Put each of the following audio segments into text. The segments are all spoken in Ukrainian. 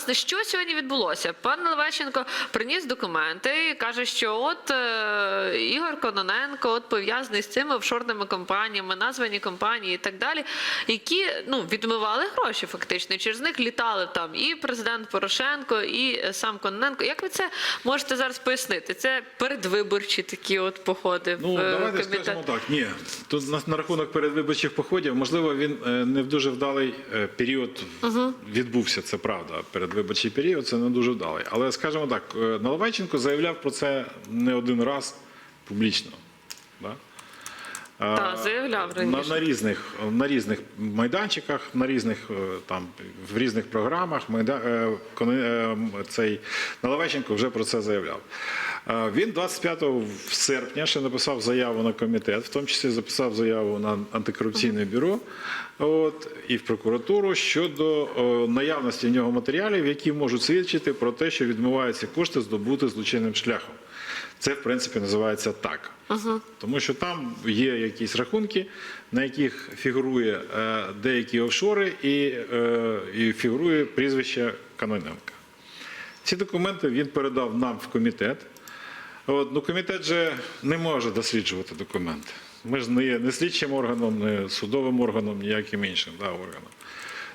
власне, що сьогодні відбулося? Пан Левещенко приніс документи і каже, що от е, Ігор Кононенко от пов'язаний з цими офшорними компаніями, названі компанії і так далі, які ну відмивали гроші фактично. Через них літали там і президент Порошенко, і е, сам Кононенко. Як ви це можете зараз пояснити? Це передвиборчі такі от походи Ну, в е, давайте комітет. скажемо так. Ні, тут на, на рахунок передвиборчих походів, можливо, він е, не в дуже вдалий е, період відбувся, це правда. Передвиборчий період це не дуже вдалий. Але скажімо так, е, Наливайченко заявляв про це не один раз публічно. Да? А, Так, заявляв на, на різних на різних майданчиках, на різних е, там в різних програмах. Майда, е, е, цей Наливайченко вже про це заявляв. Він 25 серпня ще написав заяву на комітет, в тому числі записав заяву на антикорупційне бюро. От і в прокуратуру щодо е, наявності в нього матеріалів, які можуть свідчити про те, що відмиваються кошти здобути злочинним шляхом. Це, в принципі, називається так. Тому що там є якісь рахунки, на яких фігурує е, деякі офшори і, е, і фігурує прізвище Каноненка. Ці документи він передав нам в комітет. От, ну, комітет же не може досліджувати документи. Ми ж не є не слідчим органом, не судовим органом, ніяким іншим да, органом.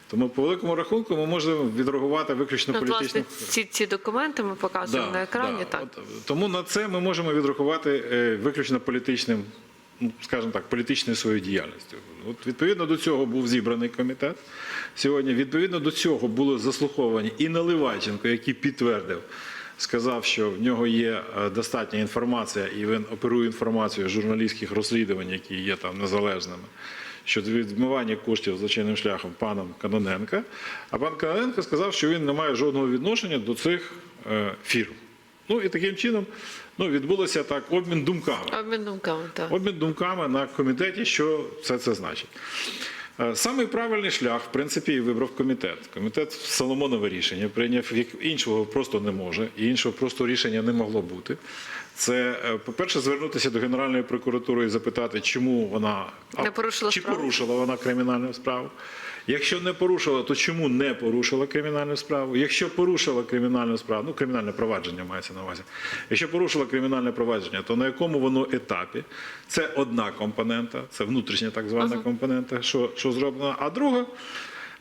Тому по великому рахунку ми можемо відреагувати виключно Ну, от, власне, ці, ці документи ми показуємо на екрані. Так. От, тому на це ми можемо відрахувати е, виключно політичним, ну, скажімо так, політичною своєю діяльністю. От, відповідно до цього був зібраний комітет сьогодні. Відповідно до цього були заслуховані і Наливайченко, який підтвердив. Сказав, що в нього є е, достатня інформація, і він оперує інформацією журналістських розслідувань, які є там незалежними, щодо відмивання коштів злочинним шляхом паном Каноненка. А пан Каноненко сказав, що він не має жодного відношення до цих е, фірм. Ну і таким чином ну, відбулося так обмін думками. Обмін думками, так. Обмін думками на комітеті, що все це значить. Е, Самий правильний шлях, в принципі, і вибрав комітет. Комітет Соломонове рішення прийняв, як іншого просто не може, і іншого просто рішення не могло бути. Це, е, по-перше, звернутися до Генеральної прокуратури і запитати, чому вона Не порушила чи справу. порушила вона кримінальну справу. Якщо не порушила, то чому не порушила кримінальну справу? Якщо порушила кримінальну справу, ну кримінальне провадження мається на увазі. Якщо порушила кримінальне провадження, то на якому воно етапі? Це одна компонента, це внутрішня так звана компонента, що, що зроблено. А друга.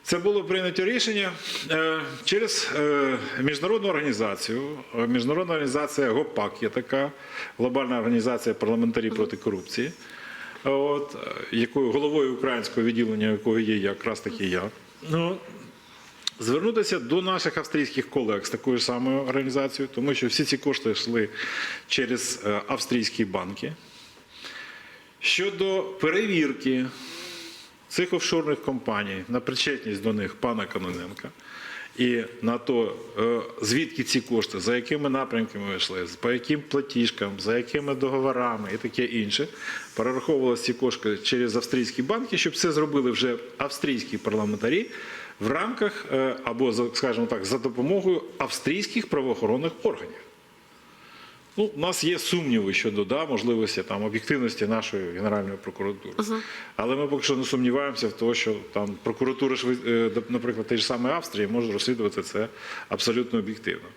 Це було прийнято рішення е, через е, міжнародну організацію. Е, Міжнародна організація ГОПАК є така глобальна організація парламентарів проти корупції, от, якою головою українського відділення, якої є якраз таки я. Ну, звернутися до наших австрійських колег з такою самою організацією, тому що всі ці кошти йшли через австрійські банки. Щодо перевірки цих офшорних компаній на причетність до них пана Каноненка і на то, е, звідки ці кошти, за якими напрямками йшли, по яким платіжкам, за якими договорами і таке інше, перераховувалися ці кошти через австрійські банки, щоб це зробили вже австрійські парламентарі в рамках е, або, скажімо так, за допомогою австрійських правоохоронних органів. Ну, у нас є сумніви щодо да, можливості там об'єктивності нашої Генеральної прокуратури. Але ми поки що не сумніваємося в тому, що там прокуратура, е, наприклад, тієї ж самої Австрії може розслідувати це абсолютно об'єктивно.